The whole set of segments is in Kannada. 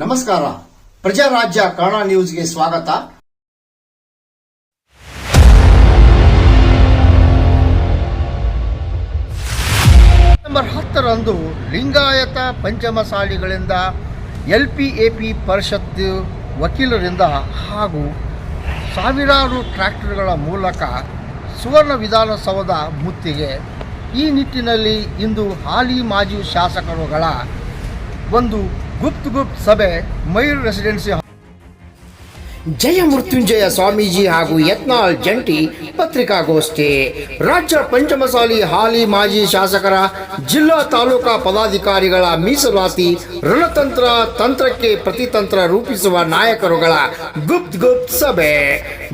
ನಮಸ್ಕಾರ. ಪ್ರಜಾರಾಜ್ಯ ಕನ್ನಡ ನ್ಯೂಸ್ಗೆ ಸ್ವಾಗತ. ನವೆಂಬರ್ ಹತ್ತರಂದು ಲಿಂಗಾಯತ ಪಂಚಮಸಾಲಿಗಳಿಂದ ಎಲ್ ಪಿ ಎ ಪಿ ಪರಿಷತ್ ವಕೀಲರಿಂದ ಹಾಗೂ ಸಾವಿರಾರು ಟ್ರ್ಯಾಕ್ಟರ್ಗಳ ಮೂಲಕ ಸುವರ್ಣ ವಿಧಾನಸೌಧ ಮುತ್ತಿಗೆ ಈ ನಿಟ್ಟಿನಲ್ಲಿ ಇಂದು ಹಾಲಿ ಮಾಜಿ ಶಾಸಕರುಗಳ ಒಂದು ಗುಪ್ತ ಗುಪ್ತ ಸಭೆ ಮಯೂರ್ ರೆಸಿಡೆನ್ಸಿ ಜಯ ಮೃತ್ಯುಂಜಯ ಸ್ವಾಮೀಜಿ ಹಾಗೂ ಯತ್ನಾಳ್ ಜಂಟಿ ಪತ್ರಿಕಾಗೋಷ್ಠಿ. ರಾಜ್ಯ ಪಂಚಮಸಾಲಿ ಹಾಲಿ ಮಾಜಿ ಶಾಸಕರ ಜಿಲ್ಲಾ ತಾಲೂಕಾ ಪದಾಧಿಕಾರಿಗಳ ಮೀಸಲಾತಿ ರಣತಂತ್ರ ತಂತ್ರಕ್ಕೆ ಪ್ರತಿತಂತ್ರ ರೂಪಿಸುವ ನಾಯಕರುಗಳ ಗುಪ್ತ್ ಗುಪ್ತ್ ಸಭೆ.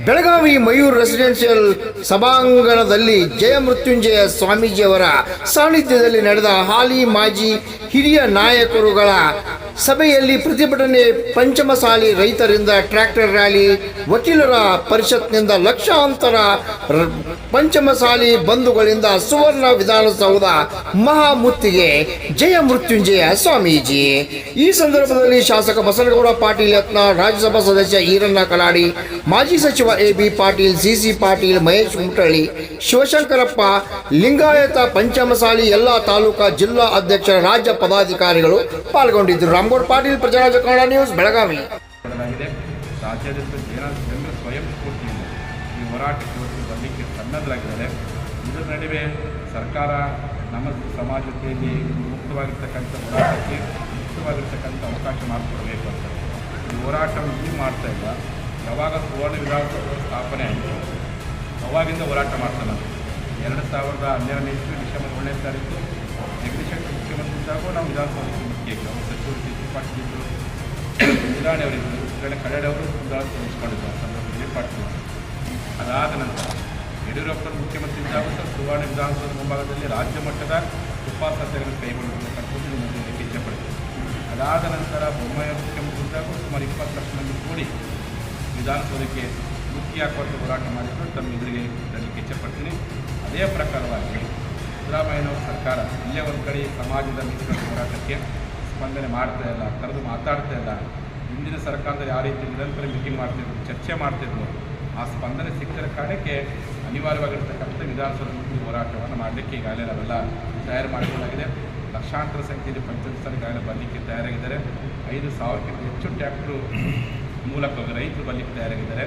ಬೆಳಗಾವಿ ಮಯೂರ್ ರೆಸಿಡೆನ್ಷಿಯಲ್ ಸಭಾಂಗಣದಲ್ಲಿ ಜಯ ಮೃತ್ಯುಂಜಯ ಸ್ವಾಮೀಜಿಯವರ ಸಾನ್ನಿಧ್ಯದಲ್ಲಿ ನಡೆದ ಹಾಲಿ ಮಾಜಿ ಹಿರಿಯ ನಾಯಕರುಗಳ ಸಭೆಯಲ್ಲಿ ಪ್ರತಿಭಟನೆ ಪಂಚಮಸಾಲಿ ರೈತರಿಂದ ಟ್ರ್ಯಾಕ್ಟರ್ ರ್ಯಾಲಿ, ವಕೀಲರ ಪರಿಷತ್ನಿಂದ ಲಕ್ಷಾಂತರ ಪಂಚಮಸಾಲಿ ಬಂಧುಗಳಿಂದ ಸುವರ್ಣ ವಿಧಾನಸೌಧ ಮಹಾಮುತ್ತಿಗೆ ಜಯ ಮೃತ್ಯುಂಜಯ ಸ್ವಾಮೀಜಿ. ಈ ಸಂದರ್ಭದಲ್ಲಿ ಶಾಸಕ ಬಸನಗೌಡ, ಪಾಟೀಲ್ ಯತ್ನ, ರಾಜ್ಯಸಭಾ ಸದಸ್ಯ ಈರಣ್ಣ ಕಲಾಡಿ, ಮಾಜಿ ಸಚಿವ A B Patil, C Patil, Mahesh Mutalli Shivashankarappa, Lingayat Panchamasali, ಎಲ್ಲಾ ತಾಲೂಕಾ ಜಿಲ್ಲಾ ಅಧ್ಯಕ್ಷರ ರಾಜ್ಯ ಪದಾಧಿಕಾರಿಗಳು ಪಾಲ್ಗೊಂಡಿದ್ದರು. ರಾಮಗೌಡ ಪಾಟೀಲ್ ಪ್ರಜಾರಾಜ ಕನ್ನಡ ನ್ಯೂಸ್, ಬೆಳಗಾವಿ. ರಾಜ್ಯಾದ್ಯಂತ ಜನ ಜನರ ಸ್ವಯಂ ಸ್ಫೂರ್ತಿಯಿಂದ ಈ ಹೋರಾಟಕ್ಕೆ ಬರಲಿಕ್ಕೆ ಸನ್ನದ್ಧರಾಗಿದ್ದಾರೆ ಇದರ ನಡುವೆ ಸರ್ಕಾರ ನಮ್ಮ ಸಮಾಜದಲ್ಲಿ ಮುಕ್ತವಾಗಿರ್ತಕ್ಕಂಥ ಹೋರಾಟಕ್ಕೆ ಮುಕ್ತವಾಗಿರ್ತಕ್ಕಂಥ ಅವಕಾಶ ಮಾಡಿಕೊಡಬೇಕು ಅಂತ. ಈ ಹೋರಾಟವನ್ನು ಇಲ್ಲಿ ಮಾಡ್ತಾ ಇಲ್ಲ. ಯಾವಾಗ ಸುವರ್ಣ ವಿಧಾನಸೌಧ ಸ್ಥಾಪನೆ ಆಯಿತು, ಅವಾಗಿಂದ ಹೋರಾಟ ಮಾಡ್ತಾನೆ ಎರಡು ಸಾವಿರದ ಹನ್ನೆರಡನೇ ಇಸ್ವಿ ಡಿಸೆಂಬರ್ ಒಂದನೇ ತಾರೀಕು, ಜಗದೀಶ್ ಮುಖ್ಯಮಂತ್ರಿ ಇದ್ದಾಗ ನಾವು ವಿಧಾನಸೌಧಕ್ಕೆ ಮುಖ್ಯ ಅವರು ಸಚಿವರು ಪಾಟೀಲ್ ನಿರಾಣಿ ಅವರಿದ್ದರು ಕಡೆ ಕಡೆಯವರು ವಿಧಾನಸೌಧ ಉಳಿಸ್ಕೊಂಡಿದ್ರು ಆ ಸಂದರ್ಭದಲ್ಲಿ ಪಾಟೀಲ್ ಅದಾದ ನಂತರ ಯಡಿಯೂರಪ್ಪನ ಮುಖ್ಯಮಂತ್ರಿ ಇದ್ದಾಗ ಸಹ ಸುವರ್ಣ ವಿಧಾನಸೌಧ ಮುಂಭಾಗದಲ್ಲಿ ರಾಜ್ಯ ಮಟ್ಟದ ಉಪ ಸತ್ಯಗಳನ್ನು ನಿಮ್ಮ ಹೇಳಲಿಕ್ಕೆ ಇಚ್ಛೆಪಡ್ತೀನಿ ಅದಾದ ನಂತರ ಬೊಮ್ಮಾಯಿ ಮುಖ್ಯಮಂತ್ರಿ ಇದ್ದಾಗ ಸುಮಾರು ಇಪ್ಪತ್ತು ಲಕ್ಷ ಮಂದಿ ಕೂಡಿ ವಿಧಾನಸೌಧಕ್ಕೆ ಮುಖ್ಯ ಹಾಕುವಂಥ ಹೋರಾಟ ಮಾಡಿದ್ರು ತಮ್ಮ ಎದುರಿಗೆ ತರಲಿಕ್ಕೆ ಇಚ್ಛೆಪಡ್ತೀನಿ. ಅದೇ ಪ್ರಕಾರವಾಗಿ ಸಿದ್ದರಾಮಯ್ಯನವರ ಸರ್ಕಾರ ಇಲ್ಲೇ ಒಂದು ಕಡೆ ಸಮಾಜದ ಮಿತ್ರ ಹೋರಾಟಕ್ಕೆ ಸ್ಪಂದನೆ ಮಾಡ್ತಾ ಇಲ್ಲ, ಕರೆದು ಮಾತಾಡ್ತಾ ಇಲ್ಲ. ಹಿಂದಿನ ಸರ್ಕಾರದಲ್ಲಿ ಯಾವ ರೀತಿ ನಿರಂತರ ಮೀಟಿಂಗ್ ಮಾಡ್ತಿದ್ರು, ಚರ್ಚೆ ಮಾಡ್ತಿದ್ರು. ಆ ಸ್ಪಂದನೆ ಸಿಕ್ಕಿದ ಕಾರಣಕ್ಕೆ ಅನಿವಾರ್ಯವಾಗಿರ್ತಕ್ಕಂಥ ವಿಧಾನಸೌಧ ಮುಕ್ತಿ ಹೋರಾಟವನ್ನು ಮಾಡಲಿಕ್ಕೆ ಈಗಾಗಲೇ ನಾವೆಲ್ಲ ತಯಾರು ಮಾಡಿಕೊಳ್ಳಲಾಗಿದೆ. ಲಕ್ಷಾಂತರ ಸಂಖ್ಯೆಯಲ್ಲಿ ಪಂಚಾಯತ್ ಈಗಾಗಲೇ ಬರಲಿಕ್ಕೆ ತಯಾರಾಗಿದ್ದಾರೆ. ಐದು ಸಾವಿರಕ್ಕಿಂತ ಹೆಚ್ಚು ಟ್ಯಾಕ್ಟ್ರು ಮೂಲಕ ರೈತರು ಬರಲಿಕ್ಕೆ ತಯಾರಾಗಿದ್ದಾರೆ.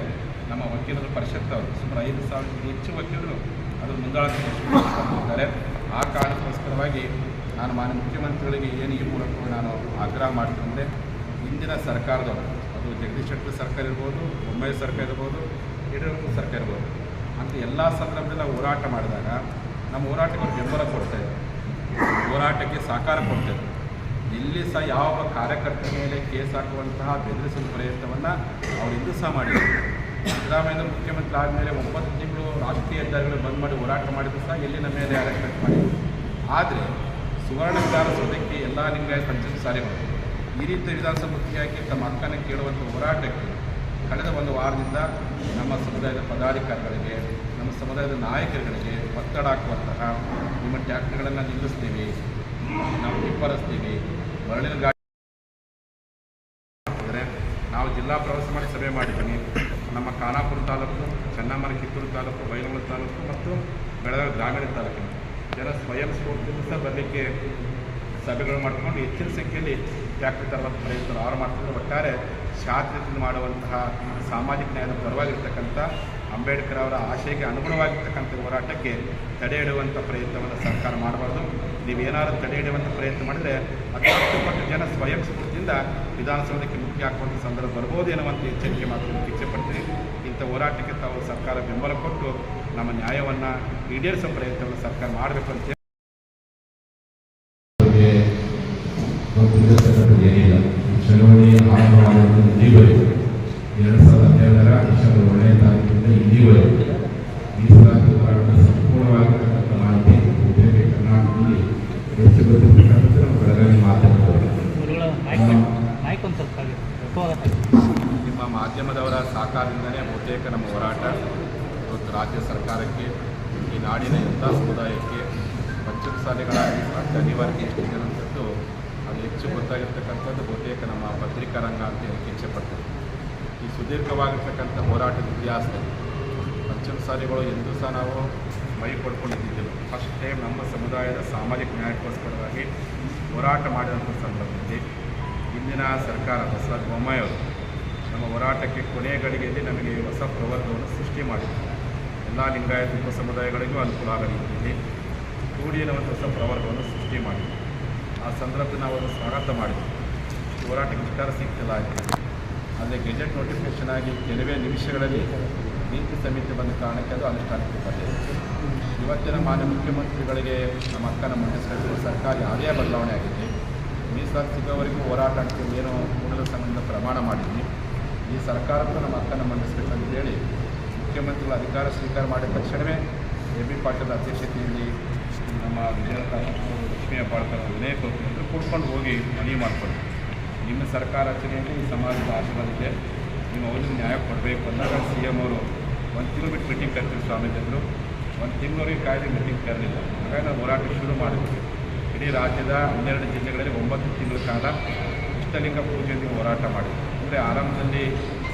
ನಮ್ಮ ವಕೀಲರು ಪರಿಷತ್ ಅವರು ಸುಮಾರು ಐದು ಸಾವಿರಕ್ಕಿಂತ ಹೆಚ್ಚು ವಕೀಲರು ಮುಂದಾಳತ್ವ ವಹಿಸಿಕೊಂಡಿದ್ದಾರೆ. ಆ ಕಾರಣಕ್ಕೋಸ್ಕರವಾಗಿ ನಾನು ಮಾನ್ಯ ಮುಖ್ಯಮಂತ್ರಿಗಳಿಗೆ ಏನು ಈ ಮೂಲಕ ಆಗ್ರಹ ಮಾಡ್ತಂದರೆ ಹಿಂದಿನ ಸರ್ಕಾರದವರು ಅದು ಜಗದೀಶ್ ಶೆಟ್ಟರ್ ಸರ್ಕಾರ ಇರ್ಬೋದು, ಬೊಮ್ಮಾಯಿ ಸರ್ಕಾರ ಇರ್ಬೋದು, ಯಡಿಯೂರಪ್ಪ ಸರ್ಕಾರ ಇರ್ಬೋದು, ಅಂತ ಎಲ್ಲ ಸಂದರ್ಭದಲ್ಲಿ ನಾವು ಹೋರಾಟ ಮಾಡಿದಾಗ ನಮ್ಮ ಹೋರಾಟಕ್ಕೆ ಬೆಂಬಲ ಕೊಡ್ತಾ ಇದ್ರು ಹೋರಾಟಕ್ಕೆ ಸಹಕಾರ ಕೊಡ್ತೇವೆ ಇಲ್ಲಿ ಸಹ ಯಾವ ಕಾರ್ಯಕರ್ತರ ಮೇಲೆ ಕೇಸ್ ಹಾಕುವಂತಹ ಬೆದರಿಸುವ ಪ್ರಯತ್ನವನ್ನು ಅವರು ಇಂದು ಸಹ ಮಾಡಿದರು ಸಿದ್ದರಾಮಯ್ಯ ಮುಖ್ಯಮಂತ್ರಿ ಆದಮೇಲೆ ಒಂಬತ್ತು ತಿಂಗಳು ರಾಷ್ಟ್ರೀಯ ಹೆದ್ದಾರಿಗಳು ಬಂದ್ ಮಾಡಿ ಹೋರಾಟ ಮಾಡಿದ್ರು ಸಹ ಎಲ್ಲಿನ ಮೇಲೆ ಅರೆಸ್ಟ್ ಮಾಡಿದ್ರು. ಆದರೆ ಸುವರ್ಣ ವಿಧಾನಸೌಧಕ್ಕೆ ಎಲ್ಲ ಲಿಂಗಾಯತ ಪಂಚಾಯತ್ ಸಾರಿಗಳು ಈ ರೀತಿ ವಿಧಾನಸಭೆಯಾಗಿ ತಮ್ಮ ಹಕ್ಕನ್ನು ಕೇಳುವಂಥ ಹೋರಾಟಕ್ಕೆ ಕಳೆದ ಒಂದು ವಾರದಿಂದ ನಮ್ಮ ಸಮುದಾಯದ ಪದಾಧಿಕಾರಿಗಳಿಗೆ, ನಮ್ಮ ಸಮುದಾಯದ ನಾಯಕರುಗಳಿಗೆ ಒತ್ತಡ ಹಾಕುವಂತಹ ನಿಮ್ಮ ಟ್ಯಾಕ್ಟ್ರಿಗಳನ್ನು ನಿಲ್ಲಿಸ್ತೀವಿ. ನಾವು ಟಿಪ್ಪರಿಸ್ತೀವಿ ಮರಳಿನ ಗಾಡಿ ನಾವು ಜಿಲ್ಲಾ ಪ್ರವಾಸ ಮಾಡಿ ಸಭೆ ಮಾಡಿದ್ದೀನಿ. ನಮ್ಮ ಖಾನಾಪುರ ತಾಲೂಕು ಚೆನ್ನಮ್ಮನ ಕಿತ್ತೂರು ತಾಲೂಕು ಬೈಲಹೊಳೆ ತಾಲೂಕು ಮತ್ತು ಬೆಳಗಾವಿ ಗ್ರಾಮೀಣ ತಾಲೂಕಿನ ಸ್ವಯಂ ಸ್ಫೂರ್ತಿಯಿಂದ ಸಹ ಬರಲಿಕ್ಕೆ ಸಭೆಗಳು ಮಾಡಿಕೊಂಡು ಹೆಚ್ಚಿನ ಸಂಖ್ಯೆಯಲ್ಲಿ ಟ್ಯಾಕ್ಟರ್ ತರುವಂಥ ಪ್ರಯತ್ನ ಅವರು ಮಾಡ್ತಾರೆ ಒಟ್ಟಾರೆ ಶಾಂತಿಯಿಂದ ಮಾಡುವಂತಹ ಸಾಮಾಜಿಕ ನ್ಯಾಯದ ಪರವಾಗಿರ್ತಕ್ಕಂಥ ಅಂಬೇಡ್ಕರ್ ಅವರ ಆಶಯಕ್ಕೆ ಅನುಗುಣವಾಗಿರ್ತಕ್ಕಂಥ ಹೋರಾಟಕ್ಕೆ ತಡೆ ಹಿಡುವಂಥ ಪ್ರಯತ್ನವನ್ನು ಸರ್ಕಾರ ಮಾಡಬಾರ್ದು. ನೀವೇನಾದರೂ ತಡೆ ಹಿಡಿಯುವಂಥ ಪ್ರಯತ್ನ ಮಾಡಿದರೆ ಹತ್ತು ಪಟ್ಟು ಜನ ಸ್ವಯಂ ಸ್ಫೂರ್ತಿಯಿಂದ ವಿಧಾನಸೌಧಕ್ಕೆ ಮುಖ್ಯ ಹಾಕುವಂಥ ಸಂದರ್ಭ ಬರ್ಬೋದು ಎನ್ನುವಂಥ ಎಚ್ಚರಿಕೆ ಮಾತ್ರ ಇಚ್ಛೆ ಪಡ್ತೀನಿ ಇಂಥ ಹೋರಾಟಕ್ಕೆ ತಾವು ಸರ್ಕಾರ ಬೆಂಬಲ ಕೊಟ್ಟು ನಮ್ಮ ನ್ಯಾಯವನ್ನು ಈಡೇರಿಸೋ ಪ್ರಯತ್ನವನ್ನು ಸರ್ಕಾರ ಮಾಡಬೇಕು ಅಂತ ಬಗ್ಗೆ ಗೊತ್ತಿರತಕ್ಕಂಥದ್ದು ಏನಿಲ್ಲ. ಚಳವಳಿ ಆರಂಭವಾದದ್ದು ಇಲ್ಲಿವರೆಗೂ ಎರಡು ಸಾವಿರದ ಹನ್ನೆರಡರ ಡಿಸೆಂಬರ್ ಒಂದನೇ ತಾರೀಕಿನಿಂದ ಇಲ್ಲಿವರೆಗೂ ಮೀಸಲಾತಿ ಹೋರಾಟ ಸಂಪೂರ್ಣವಾಗಿರ್ತಕ್ಕಂಥ ಮಾಹಿತಿ ಉಪಯೋಗ ಕರ್ನಾಟಕದಲ್ಲಿ ಹೆಚ್ಚು ಗೊತ್ತಿರ್ತಕ್ಕಂಥದ್ದು ನಮ್ಮ ಬೆಳಗಾವಿ ಮಾಧ್ಯಮದವರು. ನಿಮ್ಮ ಸಹಕಾರದಿಂದಲೇ ಬಹುತೇಕ ನಮ್ಮ ಹೋರಾಟ ಇವತ್ತು ರಾಜ್ಯ ಸರ್ಕಾರಕ್ಕೆ ಈ ನಾಡಿನ ಎಲ್ಲ ಸಮುದಾಯಕ್ಕೆ ಪಂಚಮಸಾಲಿಗಳ ಮೀಸಲಾತಿ ಅನಿವಾರ್ಯತೆ ಎಷ್ಟಿದೆ ಅನ್ನೋಂಥದ್ದು ಅದು ಹೆಚ್ಚು ಗೊತ್ತಾಗಿರ್ತಕ್ಕಂಥದ್ದು ಬಹುತೇಕ ನಮ್ಮ ಪತ್ರಿಕಾ ರಂಗ ಅಂತ ಹೇಳಕ್ಕೆ ಇಚ್ಛೆಪಡ್ತೇವೆ ಈ ಸುದೀರ್ಘವಾಗಿರ್ತಕ್ಕಂಥ ಹೋರಾಟದ ಇತಿಹಾಸದಲ್ಲಿ ಪಂಚಮಸಾಲಿಗಳು ಎಂದೂ ಸಹ ನಾವು ಮೈ ಕೊಡ್ಕೊಂಡಿದ್ದಿದ್ದಿಲ್ಲ. ಫಸ್ಟ್ ಟೈಮ್ ನಮ್ಮ ಸಮುದಾಯದ ಸಾಮಾಜಿಕ ನ್ಯಾಯಕ್ಕೋಸ್ಕರವಾಗಿ ಹೋರಾಟ ಮಾಡಿದಂಥ ಸಂದರ್ಭದಲ್ಲಿ ಇಂದಿನ ಸರ್ಕಾರ ಬಸವರಾಜ ಬೊಮ್ಮಾಯಿಯವರು ನಮ್ಮ ಹೋರಾಟಕ್ಕೆ ಕೊನೆಯ ಗಳಿಗೆಯಲ್ಲಿ ನಮಗೆ ಹೊಸ ಪ್ರವರ್ಗವನ್ನು ಸೃಷ್ಟಿ ಮಾಡಿದೆ ಎಲ್ಲ ಲಿಂಗಾಯತ ಉಪ ಸಮುದಾಯಗಳಿಗೂ ಅನುಕೂಲ ಆಗಲಿ ಕೂಡಿನ ಒಂದು ಹೊಸ ಪ್ರವರ್ಗವನ್ನು ಸೃಷ್ಟಿ ಮಾಡಿದರು. ಆ ಸಂದರ್ಭದಲ್ಲಿ ನಾವು ಅದನ್ನು ಸ್ವಾಗತ ಮಾಡಿದ್ವಿ. ಹೋರಾಟಕ್ಕೆ ವಿಚಾರ ಸಿಗ್ತಿಲ್ಲ ಆದರೆ ಗೆಜೆಟ್ ನೋಟಿಫಿಕೇಷನ್ ಆಗಿ ಕೆಲವೇ ನಿಮಿಷಗಳಲ್ಲಿ ನೀತಿ ಸಮಿತಿ ಬಂದ ಕಾರಣಕ್ಕೆ ಅದು ಅನುಷ್ಠಾನಕ್ಕೆ ಬಂದಿದೆ. ಇವತ್ತಿನ ಮಾನ್ಯ ಮುಖ್ಯಮಂತ್ರಿಗಳಿಗೆ, ನಮ್ಮ ಅಕ್ಕನ ಮಂಡಿಸಿರುವ ಸರ್ಕಾರ ಯಾವುದೇ ಬದಲಾವಣೆ ಆಗಿದೆ. ಮೀಸಲಾತಿ ಸಿಗೋವರೆಗೂ ಹೋರಾಟ ಅಂತ ಏನು ಕೂಡಲ ಸಂಬಂಧ ಪ್ರಮಾಣ ಮಾಡಿದ್ವಿ. ಈ ಸರ್ಕಾರಕ್ಕೂ ನಮ್ಮ ಅಕ್ಕನ ಮಂಡಿಸಬೇಕಂತೇಳಿ ಮುಖ್ಯಮಂತ್ರಿಗಳು ಅಧಿಕಾರ ಸ್ವೀಕಾರ ಮಾಡಿದ ತಕ್ಷಣವೇ ಎ ಬಿ ಪಾಟೀಲ್ ಅಧ್ಯಕ್ಷತೆಯಲ್ಲಿ ನಮ್ಮ ವಿಜಯಲತ ಲಕ್ಷ್ಮೀ ಹೆಬ್ಬಾಳ್ಕರ್ ಕೋರ್ಟಿನಿಂದ ಕೂಡ್ಕೊಂಡು ಹೋಗಿ ಮನವಿ ಮಾಡಿಕೊಂಡು ನಿಮ್ಮ ಸರ್ಕಾರ ರಚನೆಯಲ್ಲಿ ಈ ಸಮಾಜದ ಆಶೀರ್ವಾದ ಇದೆ. ನಿಮ್ಮ ಅವ್ರಿಗೆ ನ್ಯಾಯ ಕೊಡಬೇಕು ಅಂದಾಗ ಸಿ ಎಂ ಅವರು ಒಂದು ತಿಂಗಳು ಬಿಟ್ಟು ಮೀಟಿಂಗ್ ಕರ್ತೀವಿ ಸ್ವಾಮೀಜಿಯವರು ಒಂದು ತಿಂಗಳವರೆಗೆ ಕಾಯ್ದೆ ಮೀಟಿಂಗ್ ಕರೆದಿಲ್ಲ. ಹಾಗಾಗಿ ನಾವು ಹೋರಾಟ ಶುರು ಮಾಡಿದ್ವಿ. ಇಡೀ ರಾಜ್ಯದ ಹನ್ನೆರಡು ಜಿಲ್ಲೆಗಳಲ್ಲಿ ಒಂಬತ್ತು ತಿಂಗಳ ಕಾಲ ಇಷ್ಟಲಿಂಗ ಪೂಜೆಯೊಂದಿಗೆ ಹೋರಾಟ ಮಾಡಿದ್ವಿ. ಅಂದರೆ ಆರಂಭದಲ್ಲಿ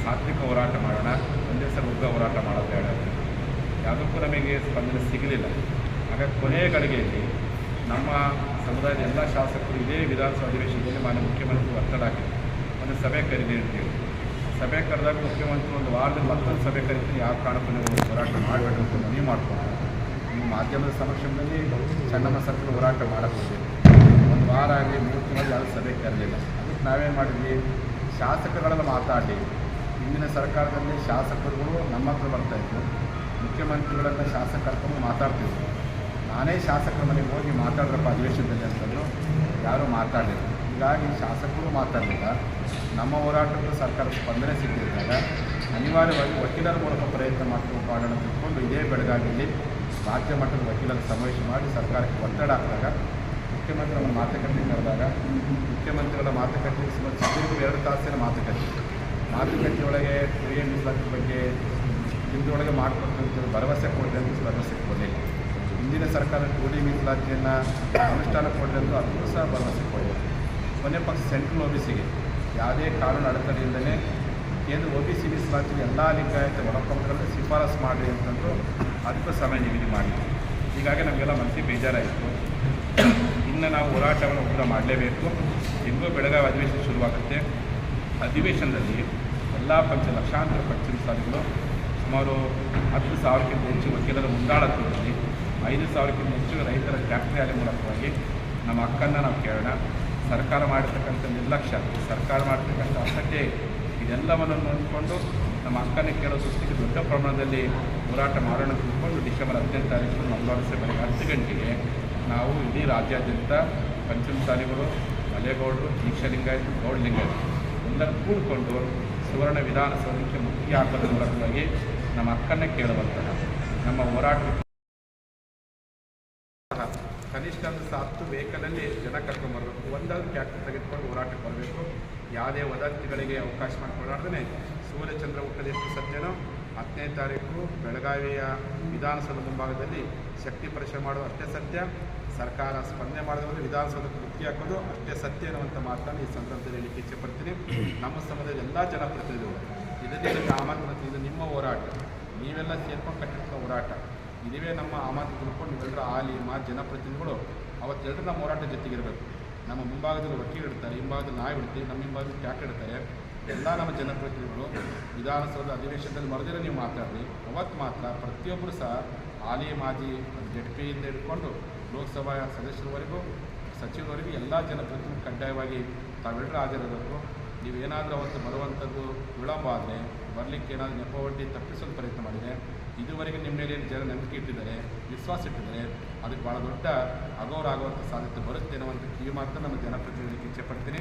ಸಾತ್ವಿಕ ಹೋರಾಟ ಮಾಡೋಣ, ಒಂದೇ ಸಲ ಉಗ್ರ ಹೋರಾಟ ಮಾಡೋದು ಬೇಡ ಯಾವುದಕ್ಕೂ ನಮಗೆ ಸ್ಪಂದನೆ ಸಿಗಲಿಲ್ಲ. ಹಾಗಾಗಿ ಕೊನೆಯ ಗಳಿಗೆಯಲ್ಲಿ ನಮ್ಮ ಸಮುದಾಯದ ಎಲ್ಲ ಶಾಸಕರು ಇದೇ ವಿಧಾನಸಭಾ ಅಧಿವೇಶನದಲ್ಲಿ ಮಾನ್ಯ ಮುಖ್ಯಮಂತ್ರಿ ಒತ್ತಡ ಹಾಕಿದ್ರು. ಒಂದು ಸಭೆ ಕರೀರಿ ಅಂತೇಳಿ ಸಭೆ ಕರೆದಾಗ ಮುಖ್ಯಮಂತ್ರಿ ಒಂದು ವಾರದಲ್ಲಿ ಮತ್ತೊಂದು ಸಭೆ ಕರೀತೀನಿ, ಯಾವ ಕಾರಣಕ್ಕೂ ನೀವು ಹೋರಾಟ ಮಾಡಬೇಡಿ ಅಂತ ಮನವಿ ಮಾಡ್ಕೊಂಡು, ನಿಮ್ಮ ಮಾಧ್ಯಮದ ಸಮಕ್ಷಮದಲ್ಲಿ ಸಣ್ಣ ಸರ್ಕಾರ ಹೋರಾಟ ಮಾಡಬಹುದು ಒಂದು ವಾರ ಆಗಲಿ, ಮೂರು ತಿಂಗಳು ಯಾರು ಸಭೆ ಕರೆದಿಲ್ಲ ಅದಕ್ಕೆ ನಾವೇನು ಮಾಡಿದ್ವಿ? ಶಾಸಕರುಗಳನ್ನು ಮಾತಾಡಿ. ಹಿಂದಿನ ಸರ್ಕಾರದಲ್ಲಿ ಶಾಸಕರುಗಳು ನಮ್ಮ ಹತ್ರ ಬರ್ತಾಯಿದ್ರು ಮುಖ್ಯಮಂತ್ರಿಗಳನ್ನು ಶಾಸಕ ಕರ್ಕೊಂಡು ಮಾತಾಡ್ತಿದ್ರು. ನಾನೇ ಶಾಸಕರ ಮನೆಗೆ ಹೋಗಿ ಮಾತಾಡ್ರಪ್ಪ ಅಧಿವೇಶನದಲ್ಲಿ ಅಂತಂದು ಯಾರೂ ಮಾತಾಡಲಿಲ್ಲ. ಹೀಗಾಗಿ ಶಾಸಕರು ಮಾತಾಡಲಿಲ್ಲ. ನಮ್ಮ ಹೋರಾಟಕ್ಕೂ ಸರ್ಕಾರ ಸ್ಪಂದನೆ ಸಿಗದಿದ್ದಾಗ ಅನಿವಾರ್ಯವಾಗಿ ವಕೀಲರ ಮೂಲಕ ಪ್ರಯತ್ನ ಮಾಡ್ಕೊಂಡು ಮಾಡೋಣ ತಿಳ್ಕೊಂಡು ಇದೇ ಬೆಳಗಾವಿಯಲ್ಲಿ ರಾಜ್ಯ ಮಟ್ಟದ ವಕೀಲರ ಸಮಾವೇಶ ಮಾಡಿ ಸರ್ಕಾರಕ್ಕೆ ಒತ್ತಡ ಹಾಕಿದಾಗ, ಮುಖ್ಯಮಂತ್ರಿಗಳ ಮಾತುಕತೆ ಕರೆದಾಗ ಮುಖ್ಯಮಂತ್ರಿಗಳ ಮಾತುಕತೆ ಸುಮಾರು ಸುದೀರ್ಘ ಎರಡು ತಾಸಿನ ಮಾತುಕತೆ. ಮಾತುಕತೆಯೊಳಗೆ ಹಿರಿಯ ಮೀಸಲಾತಿ ಬಗ್ಗೆ ಇದ್ರೊಳಗೆ ಮಾಡಿಕೊಡ್ತೀವಿ ಭರವಸೆ ಕೊಡಲಿ ಅಂತ ಭರವಸೆ ಕೊಡಲಿಲ್ಲ. ಹಿಂದಿನ ಸರ್ಕಾರ ಕೋಡಿ ಮೀಸಲಾತಿಯನ್ನು ಅನುಷ್ಠಾನ ಅಂತ ಅದಕ್ಕೂ ಸಹ ಭರವಸೆ ಕೊಡಲಿಲ್ಲ ಕೊನೆ ಪಕ್ಷ ಸೆಂಟ್ರಲ್ ಒ ಬಿ ಸಿಗೆ ಯಾವುದೇ ಕಾನೂನು ಅಡೆತಡೆಯಿಂದಲೇ ಕೇಂದ್ರ ಒ ಬಿ ಸಿ ಮೀಸಲಾತಿ ಎಲ್ಲ ಲಿಂಗಾಯತ ಒಳಪಂಗಡಗಳಲ್ಲಿ ಶಿಫಾರಸು ಮಾಡಿ ಅಂತಂದು ಅದಕ್ಕೂ ಸಮಯ ನಿಗದಿ ಮಾಡಿದ್ವಿ ಹೀಗಾಗಿ ನಮಗೆಲ್ಲ ಮನಸ್ಸಿಗೆ ಬೇಜಾರಾಯಿತು. ಇನ್ನು ನಾವು ಹೋರಾಟವನ್ನು ಕೂಡ ಮಾಡಲೇಬೇಕು. ಹೆಂಗೋ ಬೆಳಗಾವಿ ಅಧಿವೇಶನ ಶುರುವಾಗುತ್ತೆ. ಅಧಿವೇಶನದಲ್ಲಿ ಎಲ್ಲ ಪಂಚ ಲಕ್ಷಾಂತರ ಪಕ್ಷ ಸುಮಾರು ಹತ್ತು ಸಾವಿರಕ್ಕಿಂತ ಹೆಚ್ಚು ವಕೀಲರ ಮುಂದಾಳತ್ವದಲ್ಲಿ ಐದು ಸಾವಿರಕ್ಕಿಂತ ಹೆಚ್ಚು ರೈತರ ಟ್ಯಾಕ್ಟ್ರಿ ರ್ಯಾಲಿ ಮೂಲಕವಾಗಿ ನಮ್ಮ ಹಕ್ಕನ್ನು ನಾವು ಕೇಳೋಣ. ಸರ್ಕಾರ ಮಾಡಿರ್ತಕ್ಕಂಥ ನಿರ್ಲಕ್ಷ್ಯ, ಸರ್ಕಾರ ಮಾಡಿರ್ತಕ್ಕಂಥ ಅಸಡ್ಡೆ ಇದೆಲ್ಲವನ್ನು ನೋಡಿಕೊಂಡು ನಮ್ಮ ಹಕ್ಕನ್ನು ಕೇಳೋ ದೃಷ್ಟಿಗೆ ದೊಡ್ಡ ಪ್ರಮಾಣದಲ್ಲಿ ಹೋರಾಟ ಮಾಡೋಣ ತಿಳ್ಕೊಂಡು ಡಿಸೆಂಬರ್ ಹದಿನೈದು ತಾರೀಕು ಮಂಗಳವಾರ ಬೆಳಗ್ಗೆ ಹತ್ತು ಗಂಟೆಗೆ ನಾವು ಇಡೀ ರಾಜ್ಯಾದ್ಯಂತ ಪಂಚಮಸಾಲಿಗಳು, ಮಲೆಗೌಡರು ದೀಕ್ಷಲಿಂಗಾಯತು ಗೌಡಲಿಂಗಾಯತು ಎಲ್ಲರೂ ಕೂಡಿಕೊಂಡು ಸುವರ್ಣ ವಿಧಾನಸೌಧಕ್ಕೆ ಮುಖ್ಯ ಹಾಕೋದ್ರ ಮೂಲಕವಾಗಿ ನಮ್ಮ ಹಕ್ಕನ್ನು ಕೇಳುವಂತಹ ನಮ್ಮ ಹೋರಾಟ ಕನಿಷ್ಠ ಒಂದು ಸಹ ಹತ್ತು ವೆಹಿಕಲಲ್ಲಿ ಜನ ಕರ್ಕೊಂಬರ್ಬೇಕು ಒಂದಾದ್ರು ಟ್ಯಾಕ್ಟರ್ ತೆಗೆದುಕೊಂಡು ಹೋರಾಟಕ್ಕೆ ಬರಬೇಕು. ಯಾವುದೇ ವದಂತಿಗಳಿಗೆ ಅವಕಾಶ ಮಾಡಿಕೊಡಾರ್ದೇ ಸೂರ್ಯಚಂದ್ರ ಹುಟ್ಟದ ಎಷ್ಟು ಸತ್ಯನೋ, ಹತ್ತನೇ ತಾರೀಕು ಬೆಳಗಾವಿಯ ವಿಧಾನಸೌಧ ಮುಂಭಾಗದಲ್ಲಿ ಶಕ್ತಿ ಪರೀಕ್ಷೆ ಮಾಡೋದು ಅಷ್ಟೇ ಸತ್ಯ. ಸರ್ಕಾರ ಸ್ಪಂದನೆ ಮಾಡಿದ್ರೆ ವಿಧಾನಸೌಧಕ್ಕೆ ಮುಕ್ತಿ ಹಾಕೋದು ಅಷ್ಟೇ ಸತ್ಯ ಅನ್ನುವಂಥ ಮಾತನ್ನು ಈ ಸಂದರ್ಭದಲ್ಲಿ ಇಚ್ಛೆ ಪಡ್ತೀನಿ. ನಮ್ಮ ಸಮಾಜದ ಎಲ್ಲ ಜನಪ್ರತಿನಿಧಿಗಳು ಇದನ್ನೇ ಆಮಂತ್ರಣ ಇದು ನಿಮ್ಮ ಹೋರಾಟ. ನೀವೆಲ್ಲ ಸೇರ್ಕೊಂಡು ಕಟ್ಟಿರ್ತಕ್ಕ ಹೋರಾಟ. ಇದುವೇ ನಮ್ಮ ಆಮಾತು ತಿಳ್ಕೊಂಡು ನೀವೆಲ್ಲರ ಆಲಿ ಮಾ, ಜನಪ್ರತಿನಿಧಿಗಳು ಅವತ್ತೆಲ್ಲರೂ ನಮ್ಮ ಹೋರಾಟ ಜೊತೆಗಿರಬೇಕು. ನಮ್ಮ ಮುಂಭಾಗದಲ್ಲಿ ವಕೀಲ ಇಡ್ತಾರೆ ಹಿಂಭಾಗದಲ್ಲಿ ನಾವು ಇಡ್ತೀವಿ ನಮ್ಮ ಹಿಂಭಾಗದಲ್ಲಿ ಟ್ಯಾಕ್ ಇಡ್ತಾರೆ ಎಲ್ಲ ನಮ್ಮ ಜನಪ್ರತಿನಿಧಿಗಳು ವಿಧಾನಸೌಧ ಅಧಿವೇಶನದಲ್ಲಿ ಮರದಿರ ನೀವು ಮಾತಾಡ್ರಿ. ಅವತ್ತು ಮಾತ್ರ ಪ್ರತಿಯೊಬ್ಬರು ಸಹ ಹಾಲಿ, ಮಾಜಿ ಜೆಡ್ ಪಿಯಿಂದ ಹಿಡ್ಕೊಂಡು ಲೋಕಸಭಾ ಸದಸ್ಯರವರೆಗೂ, ಸಚಿವರವರೆಗೂ ಎಲ್ಲ ಜನಪ್ರತಿನಿಧಿಗಳು ಕಡ್ಡಾಯವಾಗಿ ತಾವೆಲ್ಲರೂ ಹಾಜರಿರಬೇಕು. ನೀವೇನಾದರೂ ಅವತ್ತು ಬರುವಂಥದ್ದು ವಿಳಂಬ ಆದರೆ ಬರಲಿಕ್ಕೆ ಏನಾದರೂ ನೆಪವಟ್ಟಿ ತಪ್ಪಿಸಲು ಪ್ರಯತ್ನ ಮಾಡಿದರೆ ಇದುವರೆಗೆ ನಿಮ್ಮ ಮೇಲೆ ಏನು ಜನ ನಂಬಿಕೆ ಇಟ್ಟಿದ್ದಾರೆ, ವಿಶ್ವಾಸ ಇಟ್ಟಿದ್ದಾರೆ, ಅದಕ್ಕೆ ಭಾಳ ದೊಡ್ಡ ಅಗೌರ ಆಗುವಂಥ ಸಾಧ್ಯತೆ ಬರುತ್ತೆ ಅನ್ನುವಂಥ ಕಿವಿ ಮಾತ್ರ ನಮ್ಮ ಜನಪ್ರತಿನಿಧಿಗಳಿಗೆ ಇಚ್ಛೆ ಪಡ್ತೀನಿ.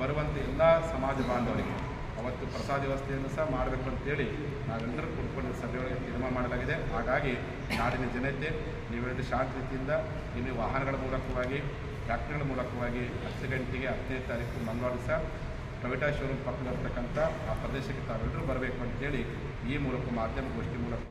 ಬರುವಂಥ ಎಲ್ಲ ಸಮಾಜ ಬಾಂಧವರಿಗೆ ಅವತ್ತು ಪ್ರಸಾದ ವ್ಯವಸ್ಥೆಯನ್ನು ಸಹ ಮಾಡಬೇಕು ಅಂತೇಳಿ ನಾವೆಲ್ಲರೂ ಕೂತ್ಕೊಂಡು ಸಭೆಯೊಳಗೆ ತೀರ್ಮಾನ ಮಾಡಲಾಗಿದೆ. ಹಾಗಾಗಿ ನಾಡಿನ ಜನತೆ ನೀವೆಲ್ಲರೂ ಶಾಂತ ರೀತಿಯಿಂದ ಇನ್ನು ವಾಹನಗಳ ಮೂಲಕವಾಗಿ ಟ್ಯಾಕ್ಟರ್ಗಳ ಮೂಲಕವಾಗಿ ಹತ್ತು ಗಂಟೆಗೆ ಹತ್ತನೇ ತಾರೀಕು ಮಂಗಳವಾರ ಸಹ ಟೊಯೋಟಾ ಶೋರೂಮ್ ಪಕ್ಕದಲ್ಲಿರ್ತಕ್ಕಂಥ ಆ ಪ್ರದೇಶಕ್ಕೆ ತಾವೆಲ್ಲರೂ ಬರಬೇಕು ಅಂತೇಳಿ ಈ ಮೂಲಕ ಮಾಧ್ಯಮ ಗೋಷ್ಠಿ ಮೂಲಕ